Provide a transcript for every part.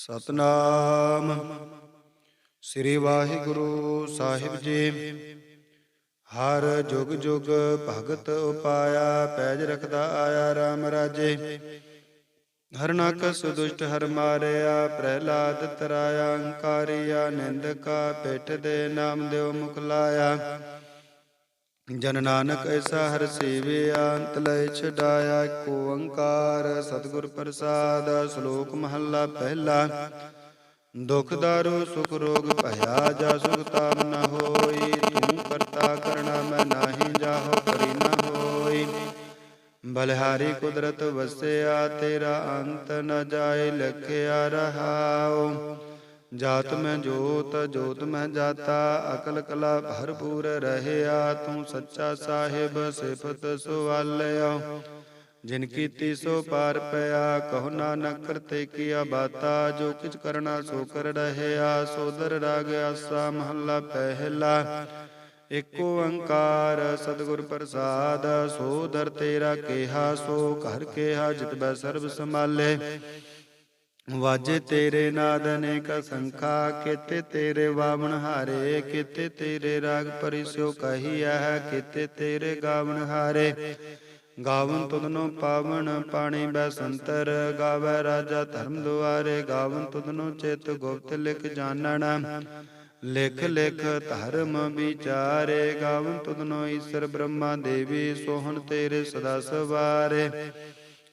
ਸਤਨਾਮ। ਸ੍ਰੀ ਵਾਹਿਗੁਰੂ ਸਾਹਿਬ ਜੀ, ਹਰ ਜੁਗ ਜੁਗ ਭਗਤ ਉਪਾਇਆ, ਪੈਜ ਰਖਦਾ ਆਇਆ RAM ਰਾਜੇ। ਹਰ ਹਰਨਾਕਸ ਦੁਸ਼ਟ ਹਰ ਮਾਰਿਆ, ਪ੍ਰਹਿਲਾਦ ਤਰਾਇਆ, ਅੰਕਾਰਿਆ, ਨਿੰਦਕਾ ਪਿੱਠ ਦੇ ਨਾਮ ਦਿਓ ਮੁਖ ਲਾਇਆ ਜਨ ਨਾਨਕ ਐਸਾ ਹਰ ਸੇਵਿਆ ਅੰਤ ਲੈ ਛਡਾਇਆ ਏਕ ਓੰਕਾਰ, ਸਤਿਗੁਰ ਪ੍ਰਸਾਦ, ਸ਼ਲੋਕ ਮਹੱਲਾ ਪਹਿਲਾ। ਦੁਖ ਦਾਰੂ, ਸੁਖ ਰੋਗ ਭਇਆ, ਜਾ ਸੁਖ ਤਾਮ ਨ ਹੋਈ। ਤੂੰ ਕਰਤਾ ਕਰਣਾ ਮੈਂ ਨਾਹੀ, ਜਾਹੋ ਕਰੀ ਨ ਹੋਈ। ਬਲਿਹਾਰੀ ਕੁਦਰਤ ਵਸਿਆ, ਤੇਰਾ ਅੰਤ ਨ ਜਾਏ, ਲਖਿਆ ਰਹਾਓ ਜਾਤ ਮੈਂ ਜੋਤ ਜੋਤ ਮੈਂ ਜਾਤਾ, ਅਕਲ ਕਲਾ ਭਰਪੂਰ ਰਹਿਆ, ਤੂੰ ਸੱਚਾ ਸਾਹਿਬ, ਸਿਫਤ ਸੁਵਾਲਿਆ। ਜਿਨ ਕੀਤੀ ਸੋ ਪਾਰ ਪਿਆ, ਕਹੋ ਨਾਨਕ ਕਰਤੇ ਕੀਆ ਬਾਤਾ, ਜੋ ਕਿਛ ਕਰਨਾ ਸੋ ਕਰ ਰਹਿਆ ਸੋਦਰ ਰਾਗ ਆਸਾ ਮਹੱਲਾ ਪਹਿਲਾ। ਏਕ ਓੰਕਾਰ ਸਤਿਗੁਰ ਪ੍ਰਸਾਦ ਸੋਦਰ ਤੇਰਾ ਕੇਹਾ, ਸੋ ਘਰ ਕੇਹਾ, ਜਿਤ ਬੈ ਸਰਬ ਸੰਭਾਲੇ। ਵਾਜੇ ਤੇਰੇ ਨਾਦ ਅਨੇਕ ਸੰਖਾ, ਕਿਤੇ ਤੇਰੇ ਵਾਵਣ ਹਾਰੇ, ਕਿਤੇ ਤੇਰੇ ਰਾਗ ਪਰਿਸਿਓ ਕਹੀਐ, ਕਿਤੇ ਤੇਰੇ ਗਾਵਣ ਹਾਰੇ। ਗਾਵਨ ਤੁਧਨੋ ਪਾਵਨ ਪਾਣੀ ਬੈ ਸੰਤਰ ਗਾਵੇ ਰਾਜਾ ਧਰਮ ਦੁਆਰੇ, ਗਾਵਨ ਤੁਧਨੋ ਚਿਤ ਗੁਪਤ ਲਿਖ ਜਾਣਨ। ਲਿਖ ਲਿਖ ਧਰਮ ਵਿਚਾਰੇ, ਗਾਵਨ ਤੁਧਨੋ ਈਸ਼ਰ ਬ੍ਰਹਮਾ ਦੇਵੀ, ਸੋਹਣ ਤੇਰੇ ਸਦਾ ਸਵਾਰੇ।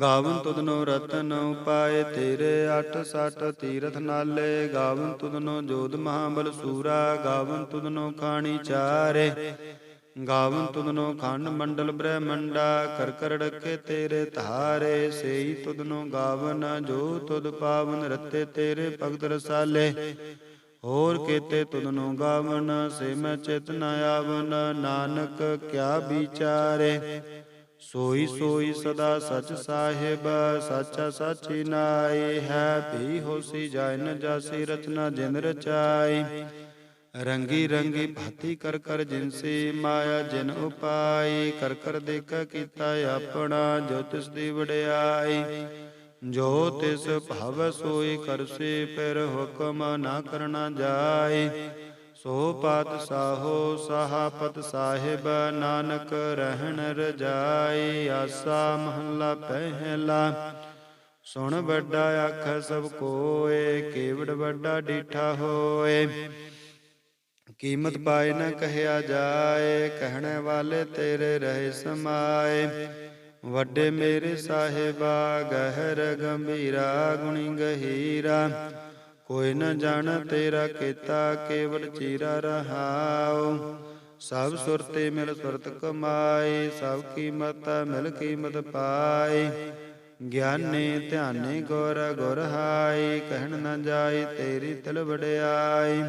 ਗਾਵਨ ਤੁਧਨੋ ਰਤਨ ਉਪਾਏ, ਤੇਰੇ 86 ਤੀਰਥ ਨਾਲੇ। ਗਾਵਨ ਤੁਧਨੋ ਜੋਧ ਮਹਾਬਲ ਸੂਰਾ, ਗਾਵਨ ਤੁਧਨੋ ਖਾਣੀ ਚਾਰੇ। ਗਾਵਨ ਤੁਧਨੋ ਖੰਡ ਮੰਡਲ ਬ੍ਰਹਮੰਡਾ ਕਰ ਕਰ ਡਕੇ ਤੇਰੇ ਧਾਰੇ। ਸੇਈ ਤੁਧਨੋ ਗਾਵਨ, ਜੋ ਤੁਧ ਪਾਵਨ ਰਤੇ ਤੇਰੇ ਭਗਤ ਰਸਾਲੇ। ਹੋਰ ਕੇਤੇ ਤੁਧਨੋ ਗਾਵਨ, ਸੇ ਮੈਂ ਚਿਤ ਨ ਆਵਨ। ਨਾਨਕ ਕਿਆ ਵਿਚਾਰੇ। ਸੋਈ ਸੋਈ ਸਦਾ ਸਚ ਸਾਹਿਬ, ਸਾਚਾ ਸਾਚੀ ਨਾਈ ਹੈ। ਭੀ ਹੋਸੀ ਜਾਇ ਨ ਜਾਸੀ, ਰਚਨਾ ਜਿਨ ਰਚਾਈ। ਰੰਗੀ ਰੰਗੀ ਭਾਤੀ ਕਰ ਕਰ ਜਿਨਸੀ ਮਾਇਆ ਜਿਨ ਉਪਾਈ। ਕਰ ਕਰ ਦੇਖ ਕੀਤਾ ਆਪਣਾ, ਜੋ ਤਿਸ ਦੀ ਵਡਿਆਈ। ਜੋ ਤਿਸ ਭਵ ਸੋਈ ਕਰਸੀ ਫਿਰ ਹੁਕਮ ਨਾ ਕਰਨਾ ਜਾਏ ਸੋ ਪਤ ਸਾਹੋ ਸਾਹਪਤ ਸਾਹਿਬ ਨਾਨਕ ਰਹਿਣ ਰਜਾਈ, ਆਸਾ ਮਹੱਲਾ ਪਹਿਲਾ। ਸੁਣ ਵੱਡਾ ਅੱਖ ਸਭ ਕੋਏ, ਕੇਵੜ ਵੱਡਾ ਡੀਠਾ ਹੋਏ। ਕੀਮਤ ਪਾਏ ਨਾ ਕਹਿਆ ਜਾਏ, ਕਹਿਣੇ ਵਾਲੇ ਤੇਰੇ ਰਹੇ ਸਮਾਏ। ਵੱਡੇ ਮੇਰੇ ਸਾਹਿਬਾ, ਗਹਿਰ ਗੰਭੀਰਾ, ਗੁਣੀ ਗਹੀਰਾ। ਕੋਈ ਨ ਜਾਣ ਤੇਰਾ ਕੀਤਾ ਕੇਵਲ ਚੀਰਾ ਰਹਾਉ। ਸਭ ਸੁਰਤੇ ਮਿਲ ਸੁਰਤ ਕਮਾਏ ਸਭ ਕੀਮਤ ਮਿਲ ਕੀਮਤ ਪਾਏ ਗਿਆਨੀ ਧਿਆਨੀ ਗੁਰ ਗੁਰ ਹਾਈ, ਕਹਿਣ ਨਾ ਜਾਈ ਤੇਰੀ ਤਿਲ ਵਡਿਆਈ।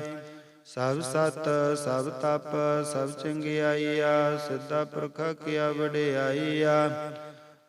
ਸਭ ਸਤ, ਸਭ ਤਪ, ਸਭ ਚੰਗਿਆਈਆ, ਸਿੱਧਾ ਪੁਰਖ ਕੀਆ ਵਡਿਆਈਆ।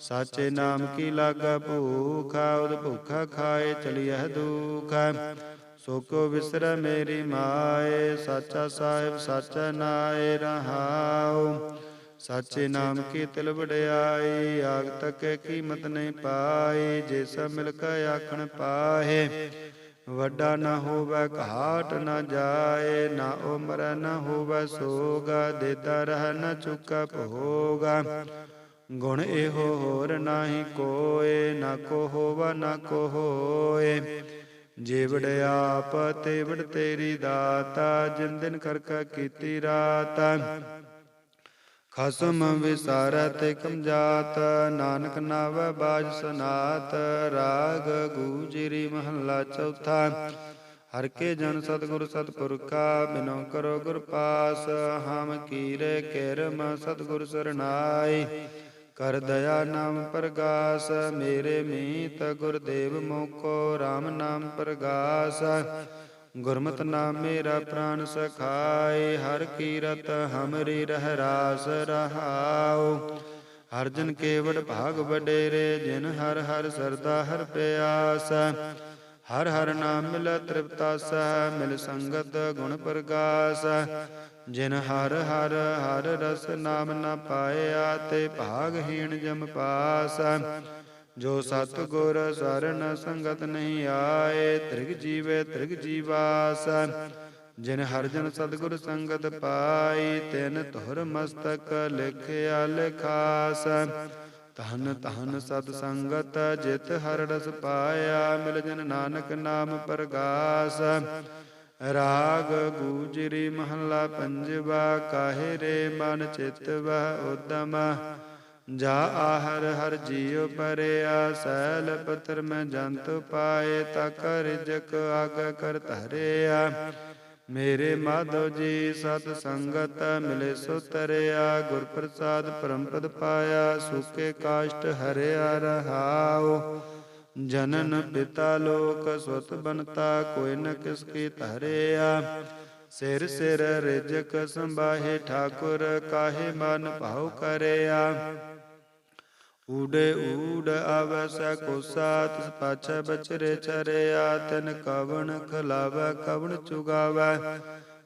ਸਾਚੇ ਨਾਮ ਕੀ ਲਾਗਾ ਭੂਖਾ, ਉਦ ਭੁਖਾ ਖਾਏ ਚਲਿਐ ਦੁਖਾ। ਸੋ ਕੋ ਵਿਸਰ ਮੇਰੀ ਮਾਏ, ਸਾਚਾ ਸਾਹਿਬ ਸਾਚਾ ਨਾਏ ਰਹਾਉ। ਸਾਚੇ ਨਾਮ ਕੀ ਤਿਲ ਵਡਿਆਈ, ਆਗ ਤੱਕ ਕੀਮਤ ਨਹੀਂ ਪਾਈ, ਜੇ ਸਭ ਮਿਲ ਕੇ ਆਖਣ ਪਾਹੇ। ਵੱਡਾ ਨਾ ਹੋਵੇ ਘਾਟ ਨਾ ਜਾਏ, ਨਾ ਉਮਰ ਨਾ ਹੋਵੇ ਸੋਗਾ, ਦੇਤਾ ਰਹਿ ਨਾ ਚੁੱਕਾ ਭੋਗਾ। ਗੁਣ ਇਹੋ ਹੋਰ ਨਾਹੀ ਕੋਏ, ਨਾ ਕੋ ਹੋਵਾ, ਨਾ ਕੋ ਹੋਏ। ਜੀਵੜ ਆਪ, ਤੇਵੜ ਤੇਰੀ ਦਾਤਾ, ਜਿਨ ਦਿਨ ਕਰਕਾ ਕੀਤੀ ਰਾਤ। ਖਸਮ ਵਿਸਾਰਤ ਕਮ ਨਾਨਕ ਨਾਵੈ ਬਾਜ ਸਨਾਤ। ਰਾਗ ਗੂਜਰੀ ਮਹੱਲਾ ਚੌਥਾ। ਹਰ ਕੇ ਜਨ ਸਤਿਗੁਰ ਸਤਪੁਰਖਾ, ਬਿਨੋ ਕਰੋ ਗੁਰ ਪਾਸ। ਹਮ ਕੀਰੇ ਕਿਰਮ ਸਤਿਗੁਰ ਸਰਨਾਈ ਕਰ ਦਇਆ ਨਾਮ ਪ੍ਰਗਾਸ, ਮੇਰੇ ਮੀਤ ਗੁਰਦੇਵ ਮੋਕੋ RAM ਨਾਮ ਪ੍ਰਗਾਸ। ਗੁਰਮਤਿ ਨਾਮ ਮੇਰਾ ਪ੍ਰਾਨ ਸਖਾਏ, ਹਰ ਕੀਰਤ ਹਮਰੀ ਰਹਿ ਰਾਸ ਰਹਾਉ। ਹਰ ਜਨ ਕੇਵੜ ਭਾਗ ਵਡੇਰੇ, ਜਿਨ ਹਰ ਹਰ ਸਰਦਾ ਹਰ ਪਿਆਸ। ਹਰ ਹਰ ਨਾਮ ਮਿਲ ਤ੍ਰਿਪਤਾ ਤ੍ਰਿਪਤਾਸ ਮਿਲ ਸੰਗਤ ਗੁਣ ਪ੍ਰਗਾਸ। ਜਿਨ ਹਰ ਹਰ ਹਰ ਰਸ ਨਾਮ ਨਾ ਪਾਇਆ ਤੇ ਭਾਗਹੀਣ ਜਮ ਪਾਸ। ਜੋ ਸਤ ਗੁਰ ਸਰਨ ਸੰਗਤ ਨਹੀਂ ਆਏ, ਤ੍ਰਿਗ ਜੀਵੇ ਤ੍ਰਿਗ ਜੀਵਾਸ। ਜਿਨ ਹਰ ਜਨ ਸਤਿਗੁਰ ਸੰਗਤ ਪਾਈ, ਤਿਨ ਧੁਰ ਮਸਤਕ ਲਿਖਿਆ ਲਿਖਾਸ। ਧਨ ਧਨ ਸਤ ਸੰਗਤ ਜਿਤ ਹਰ ਰਸ ਪਾਇਆ, ਮਿਲ ਜਨ ਨਾਨਕ ਨਾਮ ਪ੍ਰਗਾਸ। ਰਾਗ ਗੂਜਰੀ ਮਹੱਲਾ ਪੰਜਵਾ, ਕਾਹੇ ਰੇ ਮਨ ਚਿਤ ਵਹ ਉਦਮ? ਜਾ ਆਹਰ ਹਰ ਜੀਉ ਪਰਿਆ, ਸੈਲ ਪਤਰ ਮੈਂ ਜੰਤ ਪਾਏ, ਤਕ ਰਿਜਕ ਜਕ ਆਗ ਕਰ ਧਰਿਆ। ਮੇਰੇ ਮਾਧੋ ਜੀ, ਸਤ ਸੰਗਤ ਮਿਲੇ ਸੋ ਤਰਿਆ ਗੁਰ ਪ੍ਰਸਾਦ ਪਰਮਪਦ ਪਾਇਆ, ਸੁਕੇ ਕਾਸ਼ਟ ਹਰਿਆ ਰਹਾਉ। ਜਨਨ ਪਿਤਾ ਲੋਕ ਸੁਤ ਬਨਤਾ, ਕੋਈ ਨ ਕਿਸ ਕੀ ਧਰਿਆ। ਸਿਰ ਸਿਰ ਰਿਜਕ ਸੰਭਾਹੇ ਠਾਕੁਰ, ਕਾਹੇ ਮਨ ਭਾਉ ਕਰਿਆ। ਊੜੇ ਊੜ ਆਵਸੈ ਕੋਸਾ, ਤਿਸ ਪਾਛੈ ਬਚਰੇ ਚਰਿਆ। ਤਨ ਕਵਣ ਖਲਾਵੈ, ਕਵਣ ਚੁਗਾਵੈ।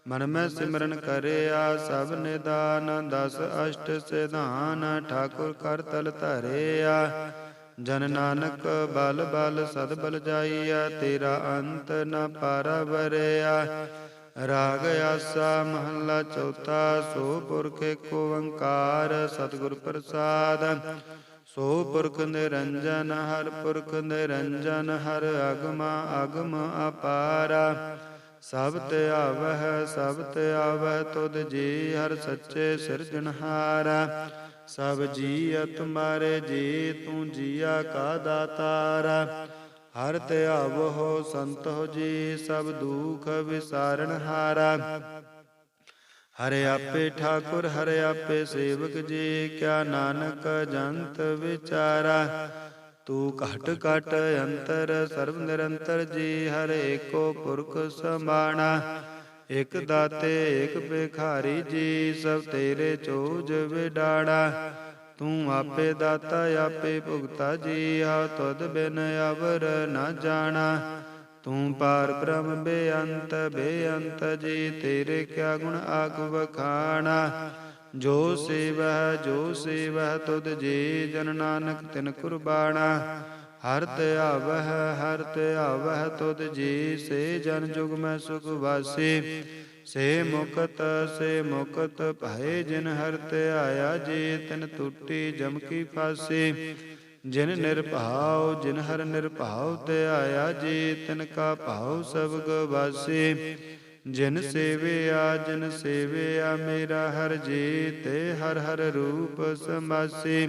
ਮਨ ਮੈਂ ਸਿਮਰਨ ਕਰਿਆ, ਸਭ ਨਿਦਾਨ, ਦਸ ਅਸ਼ਟ ਸਿਧਾਨ, ਠਾਕੁਰ ਕਰ ਤਲ ਧਰਿਆ। ਜਨ ਨਾਨਕ ਬਲ ਬਲ ਸਦ ਬਲ ਜਾਈਆ, ਤੇਰਾ ਅੰਤ ਨ ਪਾਰਾ ਵਰਿਆ ਰਾਗ ਆਸਾ ਮਹੱਲਾ ਚੌਥਾ, ਸੋ ਪੁਰਖ ਏਕ ਓੰਕਾਰ, ਸਤਿਗੁਰ ਪ੍ਰਸਾਦ। ਸੋ ਪੁਰਖ ਨਿਰੰਜਨ, ਹਰ ਪੁਰਖ ਨਿਰੰਜਨ, ਹਰ ਅਗਮ ਅਗਮ ਅਪਾਰਾ। ਸਭ ਤੇ ਆਵਹਿ, ਸਭ ਤੇ ਆਵਹਿ, ਤੁਧ ਜੀ ਹਰ ਸੱਚੇ ਸਿਰਜਣਹਾਰਾ। ਸਭ ਜੀ ਤੁਮਾਰੇ ਜੀ, ਤੂੰ ਜੀਆ ਕਾ ਦਾਤਾਰਾ। ਹਰ ਤਿਆਵ ਹੋ ਸੰਤ ਹੋ ਜੀ, ਸਭ ਦੁਖ ਵਿਸਾਰਨ ਹਾਰਾ। ਹਰੇ ਆਪੇ ਠਾਕੁਰ, ਹਰੇ ਆਪੇ ਸੇਵਕ ਜੀ, ਕਿਆ ਨਾਨਕ ਜੰਤ ਵਿਚਾਰਾ। ਤੂੰ ਘਟ ਘਟ ਅੰਤਰ, ਸਰਬ ਨਿਰੰਤਰ ਜੀ, ਹਰੇ ਏਕੋ ਪੁਰਖ ਸਮਾਣਾ। ਇਕ ਦਾਤੇ, ਇਕ ਭਿਖਾਰੀ, ਜੀ ਸਭ ਤੇਰੇ ਚੋਜ ਵਿਡਾੜਾ। ਤੂੰ ਆਪੇ ਦਾਤਾ, ਆਪੇ ਭੁਗਤਾ, ਜੀ ਆ ਤੁਧ ਬਿਨ ਅਵਰ ਨਾ ਜਾਣਾ। ਤੂੰ ਪਾਰ ਬ੍ਰਹਮ ਬੇਅੰਤ ਬੇਅੰਤ, ਜੀ ਤੇਰੇ ਕਿਆ ਗੁਣ ਆਗ ਵਖਾਣਾ। ਜੋ ਸੇਵਹਿ ਜੋ ਸੇਵਹਿ, ਤੁਧ ਜੀ ਜਨ ਨਾਨਕ ਤਿਨ ਕੁਰਬਾਣਾ। ਹਰ ਤੇ ਆਵਹਿ, ਹਰ ਤੇ ਆਵਹਿ, ਤੁਧ ਜੀ ਸੇ ਜਨ ਜੁਗ ਮੈਂ ਸੁਖ ਵਾਸੀ। ਸੇ ਮੁਕਤ ਸੇ ਮੁਕਤ ਭਾਏ ਜਿਨ ਹਰ ਤੇ ਆਇਆ ਜੀ, ਤਿਨ ਟੁੱਟੀ ਜਮ ਕੀ ਫਾਸੀ। ਜਿਨ ਨਿਰਭਾਉ, ਜਿਨ ਹਰ ਨਿਰਭਾਉ ਤੇ ਆਇਆ ਜੀ, ਤਿਨ ਕਾ ਭਾਉ ਸਭ ਗਵਾਸੀ ਜਿਨ ਸੇਵਿਆ ਜਿਨ ਸੇਵਿਆ ਮੇਰਾ ਹਰ ਜੀ ਤੇ ਹਰ ਹਰ ਰੂਪ ਸਮਾਸੀ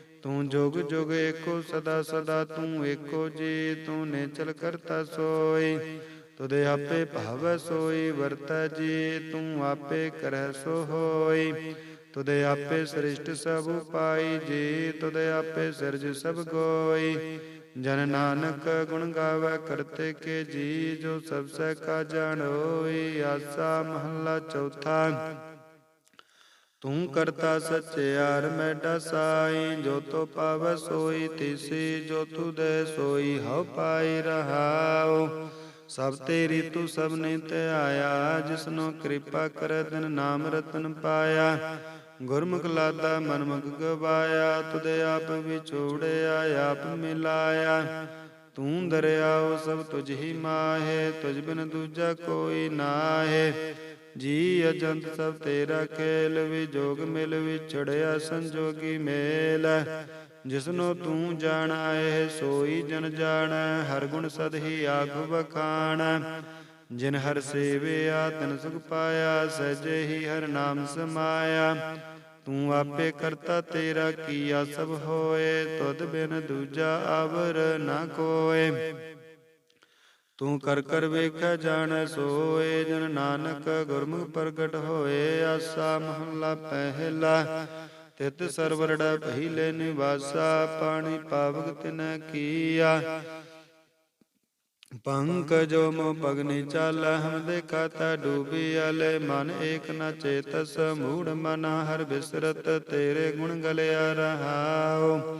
ਤੂੰ ਜੁਗ ਜੁਗ ਏਕੋ, ਸਦਾ ਸਦਾ ਤੂੰ ਏਕੋ ਜੀ, ਤੂੰ ਨੇਚਲ ਕਰਤਾ ਸੋਈ। ਤੁਧ ਆਪੇ ਭਾਵ ਸੋਈ, ਵਰਤੈ ਜੀ, ਤੂੰ ਆਪੇ ਕਰੈ ਸੋ ਹੋਈ। ਤੁਦੇ ਆਪੇ ਸ੍ਰਿਸ਼ਟ ਸਭ ਉਪਾਈ ਜੀ ਤੁਦੇ ਆਪੇ ਸਿਰਜ ਸਭ ਕੋਈ ਜਨ ਨਾਨਕ ਗੁਣ ਗਾਵੇ ਕਰਤੇ ਕੇ ਜੀ, ਜੋ ਸਭ ਸਹਿ ਕਾ ਜਾਣੋਈ ਆਸਾ ਮਹੱਲਾ ਚੌਥਾ। ਤੂੰ ਕਰਤਾ ਸਚਿਆਰ ਮੈਡਾ ਸਾਈ ਜੋ ਤੋ ਪਾਵੈ ਸੋਈ, ਤਿਸੀ, ਜੋ ਤੂ ਦੇ ਸੋਈ, ਹਉ ਪਾਈ ਰਹਾਉ। ਸਭ ਤੇਰੀ ਤੂੰ ਸਭ ਨੇ ਤੇ ਆਇਆ ਜਿਸਨੋ ਕਿਰਪਾ ਕਰ ਦਿਨ ਨਾਮ ਰਤਨ ਪਾਇਆ। ਗੁਰਮੁਖ ਲਾਦਾ, ਮਨਮੁਖ ਗਵਾਇਆ ਤੁਦੇ ਆਪ ਵਿਛੋੜਿਆ ਆਪ ਮਿਲਾਇਆ। ਤੂੰ ਦਰਿਆਓ ਸਭ ਤੁਝ ਹੀ ਮਾਹੇ, ਤੁਝ ਬਿਨ ਦੂਜਾ ਕੋਈ ਨਾਹੇ। ਜੀ ਅਜੰਤ ਸਭ ਤੇਰਾ ਖੇਲ ਵਿਜੋਗ ਮਿਲ ਵਿਛੜਿਆ ਸੰਜੋਗੀ ਮੇਲ। ਜਿਸਨੋ ਤੂੰ ਜਾਣਾਏ ਸੋਈ ਜਨ ਜਾਣੈ, ਹਰ ਗੁਣ ਸਦ ਹੀ ਆਖ ਬਖਾਣ ਜਿਨ ਹਰ ਸੇਵਿਆ, ਤਨ ਸੁਖ ਪਾਇਆ ਸਜੇ ਹੀ ਹਰ ਨਾਮ ਸਮਾਇਆ। ਤੂੰ ਆਪੇ ਕਰਤਾ ਤੇਰਾ ਕੀਆ ਸਭ ਹੋਏ, ਤੁਧ ਬਿਨ ਦੂਜਾ ਆਵਰ ਨਾ ਕੋਏ। ਤੂੰ ਕਰ ਕਰ ਵੇਖਿਆ ਜਾਣੈ ਸੋਏ, ਜਨ ਨਾਨਕ ਗੁਰਮੁਖ ਪ੍ਰਗਟ ਹੋਏ, ਆਸਾ ਮਹੱਲਾ ਪਹਿਲਾ। ਤਿਤ ਸਰਵਰੜਾ ਪਹਿਲੇ ਨਿਵਾਸਾ, ਪਾਣੀ ਪਾਵਕ ਤਿਨੈ ਕੀਆ। ਪੰਕਜੋ ਮੋ ਪਗਨੀ ਚੱਲ, ਹਮ ਦੇਖਾ ਤਾ ਡੂਬੀ ਅਲੇ ਮਨ ਏਕ ਨ ਚੇਤਸ, ਮੂੜ ਮਨ ਹਰ ਬਿਸਰਤ, ਤੇਰੇ ਗੁਣ ਗਲਿਆ ਰਹਾਉ।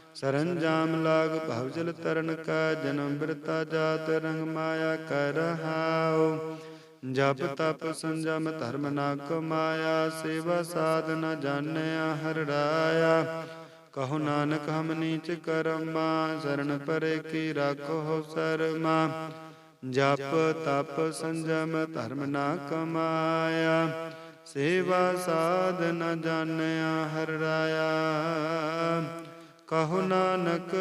ਸਰੰਜਾਮ ਲਾਗ ਭਵਜਲ ਤਰਨ ਕਾ ਜਨਮ ਬਿਰਤਾ ਜਾਤ ਰੰਗ ਮਾਇਆ ਕਰ ਰਹਾਉ ਜਪ ਤਪ ਸੰਜਮ ਧਰਮ ਨਾ ਕਮਾਇਆ ਸੇਵਾ ਸਾਧ ਨ ਜਾਣਿਆ ਹਰ ਰਾਇਆ। ਕਹੋ ਨਾਨਕ ਹਮ ਨੀਚ ਕਰਮਾ ਸਰਣ ਪਰੇ ਕੀ ਰਾਖੋ ਸਰਮਾ। ਜਪ ਤਪ ਸੰਜਮ ਧਰਮ ਨਾ ਕਮਾਇਆ, ਸੇਵਾ ਸਾਧ ਨ ਜਾਣਿਆ ਹਰ ਰਾਇਆ। ਕਹੋ ਨਾਨਕ,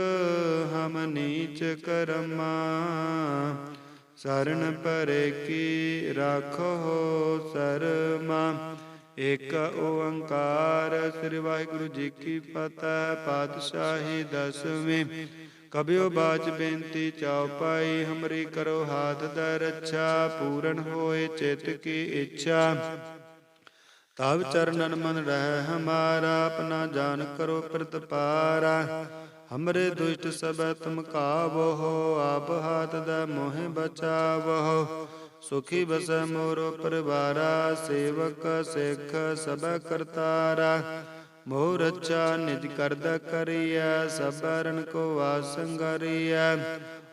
ਹਮ ਨੀਚ ਕਰਮਾ। ਸਰਣ ਪਰੇ ਕੀ ਰਾਖੋ ਸਰਮਾ। ਇਕ ਓੰਕਾਰ, ਸ੍ਰੀ ਵਾਹਿਗੁਰੂ ਜੀ ਕੀ ਫਤਿਹ, ਪਾਤਸ਼ਾਹੀ ਦਸਵੇਂ। ਕਬਿਓ ਬਾਚ ਬੇਨਤੀ ਚਾਉ ਹਮਰੀ ਕਰੋ ਹਾਥ ਦਾ ਰੱਛਾ, ਪੂਰਨ ਹੋਏ ਚਿਤ ਕੀ ਇੱਛਾ। ਤਬ ਚਰਨਨ ਮਨ ਰਹਿ ਹਮਾਰਾ, ਆਪਣਾ ਜਾਨ ਕਰੋ ਪ੍ਰਤਪਾਰਾ। ਹਮਰੇ ਦੁਸ਼ਟ ਸਭੈ ਤੁਮ ਕਾਵੋ ਆਪ ਹਾਥ ਦਾ ਮੋਹਿ ਬਚਾਵੋ ਸੁਖੀ ਬਸੈ ਮੋਰੋ ਪਰਿਵਾਰਾ, ਸੇਵਕ ਸਿੱਖ ਸਭੈ ਕਰਤਾਰਾ। ਮੋਰ ਅੱਛਾ ਨਿਜ ਕਰਦਾ ਕਰੀਐ ਸਬਰਨ ਕੋ ਵਾਸੰਗਰੀਐ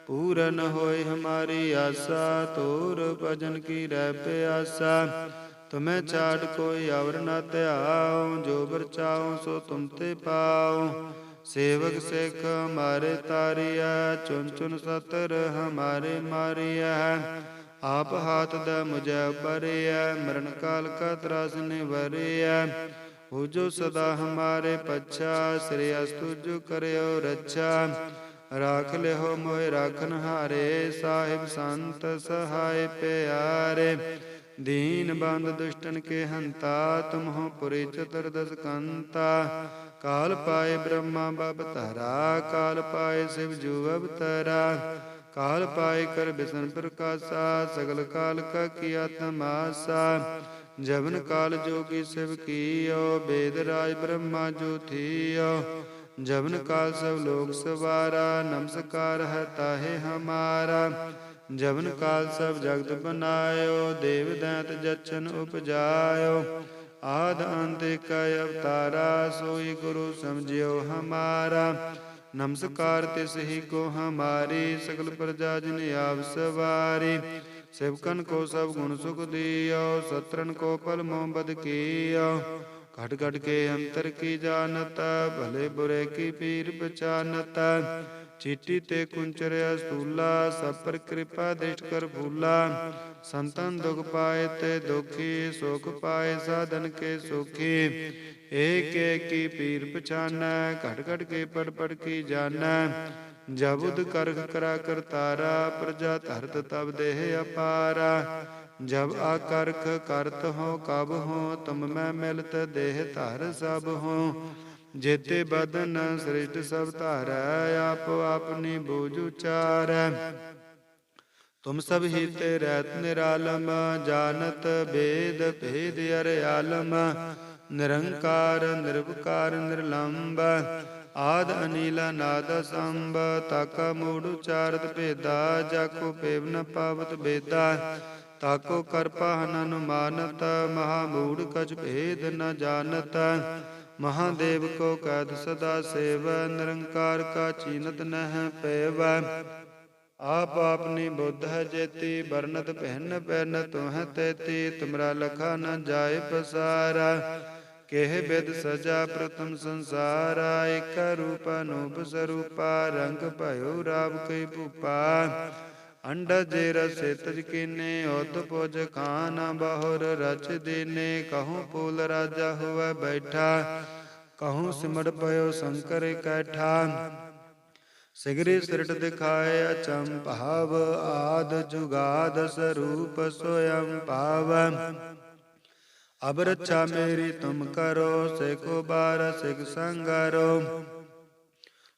ਪੂਰਨ ਹੋਏ ਹਮਾਰੀ ਆਸਾ ਤੋਰ ਭਜਨ ਕੀ ਰਹਿ ਪਿਆਸਾ। ਤੁਮੈ ਛਾੜ ਕੋਈ ਅਵਰ ਨ ਧਿਆਉ, ਜੋ ਬਰਚਾਉ ਸੋ ਤੁਮ ਤੇ ਪਾਉ। ਸੇਵਕ ਸਿੱਖ ਹਮਾਰੇ ਤਾਰਿਆ ਚੁਨ ਚੁਨ ਸਤਰ ਹਮਾਰੇ ਮਾਰਿਆ ਆਪ ਹਾਥ ਦਾ ਮੁਝੈ ਪਰਿਆ ਮਰਨ ਕਾਲ ਕਾ ਤਰਾਸ ਨਿਵਰਿਆ ਹੋ ਜੋ ਸਦਾ ਹਮਾਰੇ ਪੱਛਾ, ਸ੍ਰੀ ਅਸਤੁ ਕਰਿਓ ਰੱਛਾ। ਰਾਖ ਲਿਓ ਮੋਹਿ ਰਾਖਨ ਹਾਰੇ, ਸਾਹਿਬ ਸੰਤ ਸਹਾਇ ਪਿਆਰੇ। ਦੀਨ ਬੰਦ ਦੁਸ਼ਟਨ ਕੇ ਹੰਤਾ, ਤੁਮਹੁ ਪੁਰੀ ਚਤੁਰਦਸ ਕੰਤਾ। ਕਾਲ ਪਾਏ ਬ੍ਰਹਮਾ ਬਬ ਧਰਾ, ਕਾਲ ਪਾਏ ਸਿਵ ਜੂ ਅਵਤਰਾ। ਕਾਲ ਪਾਏ ਕਰ ਬਿਸਨ ਪ੍ਰਕਾਸ਼ਾ, ਸਗਲ ਕਾਲ ਕਾ ਕੀਆ ਤਮਾਸਾ। ਜਵਨ ਕਾਲ ਜੋਗੀ ਸਿਵ ਕੀਓ, ਬੇਦ ਰਾਜ ਬ੍ਰਹਮਾ ਜੋ ਥੀਓ। ਜਵਨ ਕਾਲ ਸਭ ਲੋਕ ਸਵਾਰਾ, ਨਮਸਕਾਰ ਹੈ ਤਾਹੇ ਹਮਾਰਾ। ਜਵਨ ਕਾਲ ਸਭ ਜਗਤ ਬਨਾਇਓ, ਦੇਵ ਦੈਂਤ ਜਚਨ ਉਪਜਾਇਓ। ਆਦ ਅੰਤ ਕੈ ਅਵਤਾਰਾ, ਸੋਈ ਗੁਰੂ ਸਮਝਿਓ ਹਮਾਰਾ। ਨਮਸਕਾਰ ਤਿਸ ਹੀ ਕੋ ਹਮਾਰੀ, ਸਗਲ ਪ੍ਰਜਾ ਜਿਨ ਆਪ ਸਵਾਰੀ। ਸੇਵਕਨ ਕੋ ਸਭ ਗੁਣ ਸੁਖ ਦਿਓ ਸਤਰਨ ਕੋ ਪਲ ਮੁਹਬਤ ਕੀਓ। ਘਟ ਘਟ ਕੇ ਅੰਤਰ ਕੀ ਜਾਣਤ, ਭਲੇ ਬੁਰੇ ਕੀ ਪੀਰ ਪਛਾਨਤ। ਚੀਟੀ ਤੇ ਕੁੰਚਰਿਆ ਸੂਲਾ ਸਭ ਪਰ ਕਿਰਪਾ ਦਿਸ਼ਟ ਕਰ ਭੂਲਾ। ਸੰਤਨ ਦੁਖ ਪਾਏ ਤੇ ਦੁਖੀ, ਸੁਖ ਪਾਏ ਸਾਧਨ ਕੇ ਸੁਖੀ। ਏਕ ਏਕੀ ਪੀਰ ਪਛਾਨੈ ਘਟ ਘਟ ਕੇ ਪੜ ਪੜ ਕੀ ਜਾਣੈ ਜਬੁਦ ਕਰਖ ਕਰਾ ਕਰਤਾਰਾ ਪ੍ਰਜਾ ਧਰਤ ਤਬ ਦੇਹ ਅਪਾਰਾ। ਜਬ ਆਕਰਖ ਕਰਤ ਹੋ, ਕਬ ਹੋ, ਤੁਮ ਮੈਂ ਮਿਲਤ ਦੇਹ ਧਰ ਸਭ ਹੋ। ਜੇਤੇ ਬਦਨ ਸ੍ਰਿਸ਼ਟ ਸਭ ਧਾਰੈ, ਆਪ ਆਪਨੀ ਬੂਝ ਉਚਾਰੈ। ਤੁਮ ਸਭ ਹੀ ਤੇ ਰਹਿਤ ਨਿਰਾਲਮ ਜਾਣਤ ਬੇਦ ਭੇਦ ਅਰਿਆਲਮ ਨਿਰੰਕਾਰ, ਨਿਰਵਕਾਰ ਨਿਰਲੰਭ ਆਦ ਅਨੀਲ ਨਾਦ ਸੰਭ ਤਕ ਮੂੜ ਉਚਾਰਤ ਭੇਦਾ, ਜਾਕੋ ਪੇਵ ਨ ਪਾਵਤ ਬੇਦਾ। ਤਾਕੋ ਕਰਪਾ ਨ ਅਨੁਮਾਨਤ ਮਹਾ ਮੂੜ ਕਛ ਭੇਦ ਨ ਜਾਣਤ ਮਹਾਦੇਵ ਕੋ ਕੈਦ ਸਦਾ ਸੇਵ, ਨਿਰੰਕਾਰ ਕਾ ਚੀਨਤ ਨਹਿ ਪੈਵ। ਆਪ ਆਪਨੀ ਬੁੱਧ ਹੈ ਜੇਤੀ ਬਰਨਤ ਪਹਿਨ ਪੈਨ ਤੁਹ ਤੇਤੀ, ਤੁਮਰਾ ਲਖਾ ਨ ਜਾਏ ਪਸਾਰਾ। ਕਿਹ ਬਿਦ ਸਜਾ ਪ੍ਰਥਮ ਸੰਸਾਰਾ ਇਕ ਰੂਪ ਅਨੂਪ ਸਰੂਪਾ, ਰੰਗ ਭਇਓ ਰਾਵ ਕਈ ਭੂਪਾ। ਅੰਡਾ ਜੇ ਰਸੇ ਤਜ ਕੀਨੇ, ਉਤ ਪੁਜ ਖਾਨ ਬਹੁਰ ਰਚ ਦੇਨੇ, ਕਹੂੰ ਪੂਲ ਰਾਜਾ ਹੋਵੇ ਬੈਠਾ, ਕਹੂੰ ਸਿਮੜ ਪਇਓ ਸ਼ੰਕਰ ਇਕੱਠਾ ਸਿਗਰੀ ਸਿਰਟ ਦਿਖਾਏ ਅਚੰ ਭਾਵ, ਆਦ ਜੁਗਾਦ ਸਰੂਪ ਸੋਇੰ ਭਾਵ। ਅਬ ਰੱਛਾ ਮੇਰੀ ਤੁਮ ਕਰੋ, ਸੇਖੋ ਬਾਰ ਸਿਖ ਸੰਗਰੋ।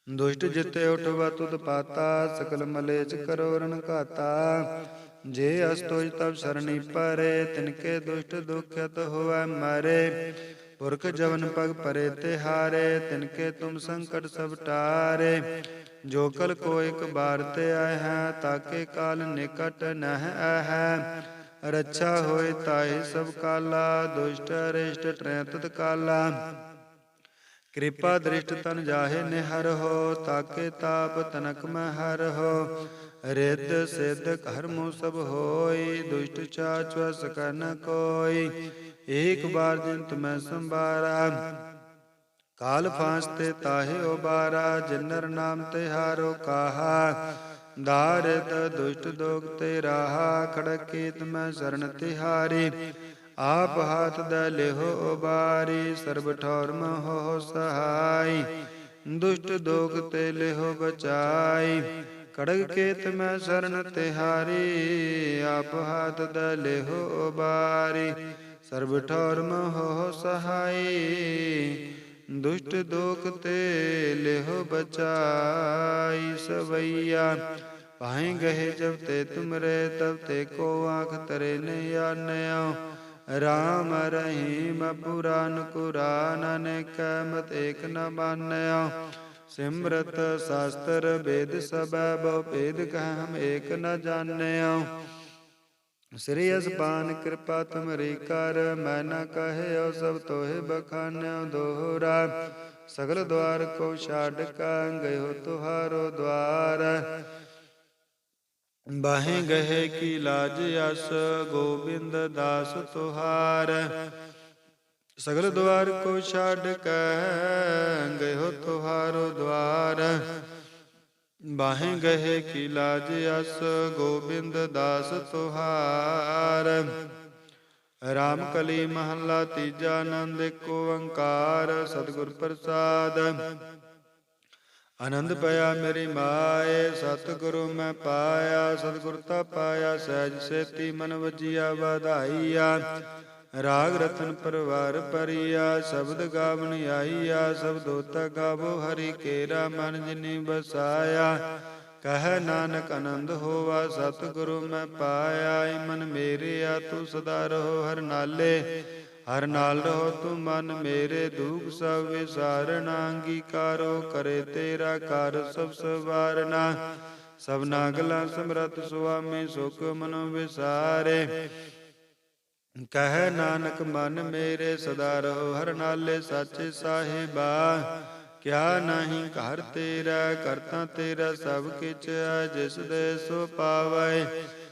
ਦੁਸ਼ਟ ਜਿਤੇ ਉਠਵਾ ਤੁਧ ਪਾਤਾ, ਸਕਲ ਮਲੇਚ ਕਰੋ ਰਣ ਘਾਤਾ। ਜੇ ਅਸਤੋਜ ਤਬ ਸਰਣੀ ਪਰੇ, ਤਿਨਕੇ ਦੁਸ਼ਟ ਦੁਖਤ ਹੋਵੈ ਮਾਰੇ। ਪੁਰਖ ਜਵਨ ਪਗ ਪਰੇ ਤੇ ਹਾਰੇ, ਤਿਨਕੇ ਤੁਮ ਸੰਕਟ ਸਭ ਟਾਰੇ। ਜੋ ਕਲ ਕੋ ਇੱਕ ਬਾਰ ਤੇ ਆਏ ਹੈ, ਤਾਕੇ ਕਾਲ ਨਿਕਟ ਨਹਿ ਹੈ ਰੱਛਾ ਹੋਏ ਤਾਏ ਸਭ ਕਾਲਾ, ਦੁਸ਼ਟ ਅਰਿਸ਼ਟ ਟਰੈ ਤਤ ਕਾਲਾ। ਕਿਰਪਾ ਦ੍ਰਿਸ਼ਟ ਤਨ ਜਾਹੇ ਨਿਹਰ ਹੋ, ਤਾਕੇ ਤਾਪ ਤਨਕ ਮੈਂ ਹਰ ਹੋ। ਰਿੱਧ ਸਿੱਧ ਕਰਮੁ ਸਭ ਹੋਈ, ਦੁਸ਼ਟ ਚਾਚ ਸਕੈ ਨ ਕੋਈ। ਏਕ ਬਾਰ ਜਿਨ ਤੁਮੈ ਸੰਭਾਰਾ, ਕਾਲ ਫਾਂਸ ਤੇ ਤਾਹੇ ਉਬਾਰਾ, ਜਿਨਰ ਨਾਮ ਤੇ ਹਾਰੋ ਕਾਹਾ। ਦਾਰਦ ਦੁਸ਼ਟ ਦੋਗ ਤੇ ਰਾਹਾ, ਖੜਕੀਤ ਮੈਂ ਸਰਣ ਤਿਹਾਰੀ। ਆਪ ਹਾਥ ਦ ਲਿਹੋ ਉਬਾਰੀ, ਸਰਬ ਠੌਰ ਮਹੋ ਸਹਾਈ। ਦੁਸ਼ਟ ਦੋਗ ਤੇ ਲਿਹੋ ਬਚਾਈ। ਕੜਗ ਕੇਤ ਮੈਂ ਸਰਣ ਤਿਹਾਰੀ, ਆਪ ਹਾਥ ਦ ਲਿਹੋ ਉਬਾਰੀ, ਸਰਬ ਠੌਰ ਮਹੋ ਸਹਾਈ। ਦੁਸ਼ਟ ਦੋਖ ਤੇ ਲਿਹੋ ਬਚਾਈ ਸਵਈਆ। ਪਾਏ ਗਏ ਜਬ ਤੇ ਤੁਮਰੇ, ਤਬ ਤੇ ਕੋ ਆਖ ਤਰੇ ਨੇ ਆਨਿਓ। ਰਾਮ ਰਹੀਮ ਪੁਰਾਨ ਕੁਰਾਨ ਅਨੇਕ ਮਤ ਏਕ ਨ ਮਾਨਿਓ ਸਿਮਰਤ ਸ਼ਾਸਤਰ ਵੇਦ ਸਭੈ ਬਹੁ ਭੇਦ ਕਹਿ ਹਮ ਏਕ ਨ ਜਾਣਿਓ ਸ੍ਰੀ ਅਸਪਾਨ ਕਿਰਪਾ ਤੁਮਰੀ ਕਰ, ਮੈਂ ਨ ਕਹਿਓ ਸਭ ਤੋਹਿ ਬਖਾਨਿਓ ਦੋਹਰਾ। ਸਗਲ ਦਵਾਰ ਕੋ ਛਾੜ ਕਾ ਗਇਓ ਤੁਹਾਰੋ ਦਵਾਰ ਬਾਹੇ ਗਏ ਕੀ ਲਾਜ ਅਸ, ਗੋਬਿੰਦ ਦਾਸ ਤੁਹਾਰ। ਸਗਲ ਦਵਾਰ ਕੋ ਛੱਡ ਕੈ, ਗਇਓ ਤੁਹਾਰੋ ਦਵਾਰ ਬਾਹੇ ਗਏ ਕੀ ਲਾਜ ਅਸ, ਗੋਬਿੰਦ ਦਾਸ ਤੁਹਾਰ। ਰਾਮ ਕਲੀ ਮਹੱਲਾ ਤੀਜਾ ਆਨੰਦ, ਏਕ ਓੰਕਾਰ, ਸਤਿਗੁਰ ਪ੍ਰਸਾਦ। ਆਨੰਦ ਪਿਆ ਮੇਰੀ ਮਾਏ, ਸਤਿਗੁਰੂ ਮੈਂ ਪਾਇਆ, ਸਤਿਗੁਰ ਤਾ ਪਾਇਆ, ਸਹਿਜ ਸੇਤੀ ਮਨ ਵਜੀਆ, ਵਧਾਈਆ। ਰਾਗ ਰਤਨ ਪਰਵਾਰ ਪਰਿਆ, ਸ਼ਬਦ ਗਾਵਣ ਆਈਆ ਸਬਦੋ ਤਾ ਗਾਵੋ ਹਰੀ ਕੇਰਾ, ਮਨ ਜਿਨੀ ਬਸਾਇਆ ਕਹ ਨਾਨਕ ਆਨੰਦ ਹੋਵਾ ਸਤਿਗੁਰੂ ਮੈਂ ਪਾਇਆ, ਏ ਮਨ ਮੇਰੇ ਆ ਤੂੰ ਸਦਾ ਰਹੋ ਹਰ ਨਾਲੇ। ਹਰ ਨਾਲ ਰਹੋ ਤੂੰ ਮਨ ਮੇਰੇ ਦੁਖ ਸਭ ਵਿਸਾਰਣਾ ਅੰਗੀਕਾਰੋ ਕਰੇ ਤੇਰਾ ਕਰ ਸਭ ਸਵਾਰਨਾ। ਸਭ ਨਾਗਲਾ ਸਮਰਤ ਸੁਆਮੀ ਸੁਖ ਮਨ ਵਿਸਾਰੇ। ਕਹਿ ਨਾਨਕ ਮਨ ਮੇਰੇ ਸਦਾ ਰਹੋ, ਹਰ ਨਾਲੇ ਸਾਚੇ ਸਾਹਿਬਾ। ਕਿਆ ਨਹੀਂ ਘਰ ਤੇਰਾ, ਕਰਤਾ ਤੇਰਾ ਸਭ ਕਿਛ ਜਿਸ ਦੇ ਸੋ ਪਾਵੈ।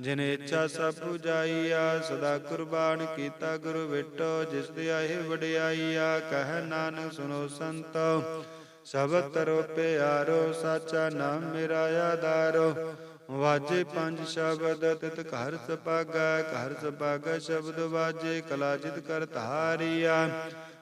ਜਿਨ ਇੱਛਾ ਸਭ ਪੁਜਾਈਆ ਸਦਾ ਕੁਰਬਾਨ ਕੀਤਾ ਗੁਰੂ ਵਿਟੋ, ਜਿਸ ਤੇ ਆਏ ਵਡਿਆਈਆ, ਕਹਿ ਨਾਨਕ ਸੁਨੋ ਸੰਤੋ। ਸਬਦ ਤਰੋ ਪਿਆਰੋ, ਸਾਚਾ ਨਾਮ ਮੇਰਾ ਆਧਾਰੋ। ਵਾਜੇ ਪੰਜ ਸ਼ਬਦ, ਤਿਤ ਘਰ ਸਪਾਗਾ ਘਰ ਸਪਾਗਾ ਸ਼ਬਦ ਵਾਜੇ ਕਲਾਜਿਤ ਕਰ ਧਾਰਿਆ।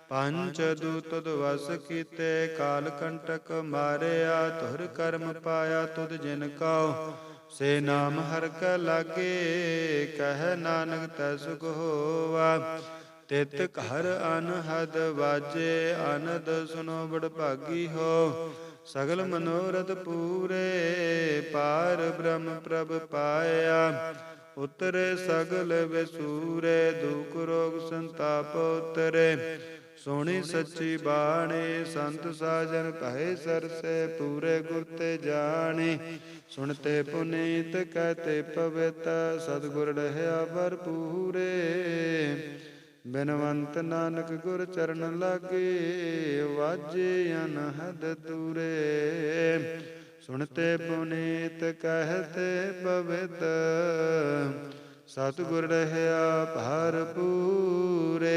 ਪੰਜ ਦੂਤ ਦਵਸ ਕੀਤੇ, ਕਾਲ ਕੰਟਕ ਮਾਰਿਆ ਤੁਰ ਕਰਮ ਪਾਇਆ ਤੁਧ ਜਿਨ ਕਉ। ਸੇ ਨਾਮ ਹਰ ਕ ਲਾਗੇ, ਕਹਿ ਨਾਨਕ ਤੈ ਸੁਖ ਹੋਵਾ। ਤਿਤ ਘਰ ਅਨਹਦ ਵਾਜੇ ਅਨਦ ਸੁਨੋ ਬੜ ਭਾਗੀ ਹੋ। ਸਗਲ ਮਨੋਰਥ ਪੂਰੇ, ਪਾਰ ਬ੍ਰਹਮ ਪ੍ਰਭ ਪਾਇਆ। ਉਤਰੇ ਸਗਲ ਵਿਸੂਰੇ, ਦੁਖ ਰੋਗ ਸੰਤਾਪ ਉਤਰੇ। ਸੋਹਣੀ ਸੱਚੀ ਬਾਣੀ, ਸੰਤ ਸਾਜਨ ਕਹੇ ਸਰਸੇ ਪੂਰੇ ਗੁਰ ਤੇ ਜਾਣੇ। ਸੁਣਤੇ ਪੁਨੀਤ ਕਹਤੇ ਪਵਿਤ, ਸਤਿਗੁਰ ਰਹਿਆ ਭਰਪੂਰੇ। ਬਿਨਵੰਤ ਨਾਨਕ ਗੁਰ ਚਰਨ ਲਾਗੇ, ਵਾਜੇ ਅਨਹਦ ਤੂਰੇ ਸੁਣਤੇ ਪੁਨੀਤ ਕਹਤੇ ਪਵਿਤ, ਸਤਿਗੁਰ ਰਹਿਆ ਭਰਪੂਰੇ।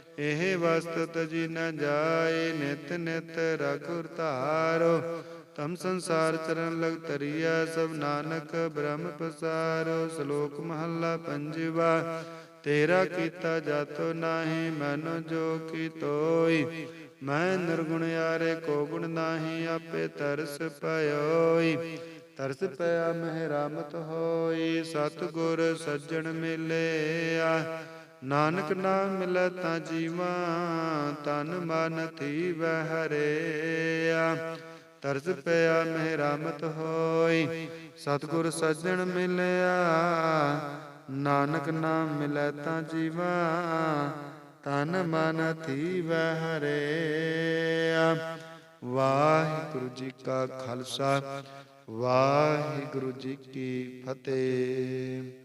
ਇਹ ਵਸਤ ਤਜੀ ਨ ਜਾਏ ਨਿਤ ਨਿਤ ਰਖੁਰ ਧਾਰੋ ਤਮ ਸੰਸਾਰ ਚਰਨ ਲਗ ਤਰੀਆ ਸਭ ਨਾਨਕ ਬ੍ਰਹਮ ਪਸਾਰੋ, ਸ਼ਲੋਕ ਮਹੱਲਾ ਪੰਜਵਾ, ਤੇਰਾ ਕੀਤਾ ਜਾਤੋ ਨਾਹੀ, ਮਨ ਜੋ ਕੀ ਤੋਈ, ਮੈਂ ਨਿਰਗੁਣ ਯਾਰੇ ਕੋ ਗੁਣ ਨਾਹੀ, ਆਪੇ ਤਰਸ ਪਇਓਈ, ਤਰਸ ਪਿਆ ਮਹਿ ਰਾਮਤ ਹੋਈ, ਸਤਿਗੁਰ ਸੱਜਣ ਮਿਲਿਆ ਨਾਨਕ ਨਾਮ ਮਿਲੈ ਤਾਂ ਜੀਵਾ ਤਨ ਮਨ ਥੀ ਬਹਰਿਆ ਤਰਸ ਪਿਆ ਮਹਿ ਰਾਮਤ ਹੋਈ, ਸਤਿਗੁਰ ਸੱਜਣ ਮਿਲਿਆ। ਨਾਨਕ ਨਾਮ ਮਿਲੈ ਤਾਂ ਜੀਵਾ ਤਨ ਮਨ ਥੀ ਬਹਰਿਆ ਵਾਹਿਗੁਰੂ ਜੀ ਕਾ ਖਾਲਸਾ, ਵਾਹਿਗੁਰੂ ਜੀ ਕੀ ਫਤਿਹ।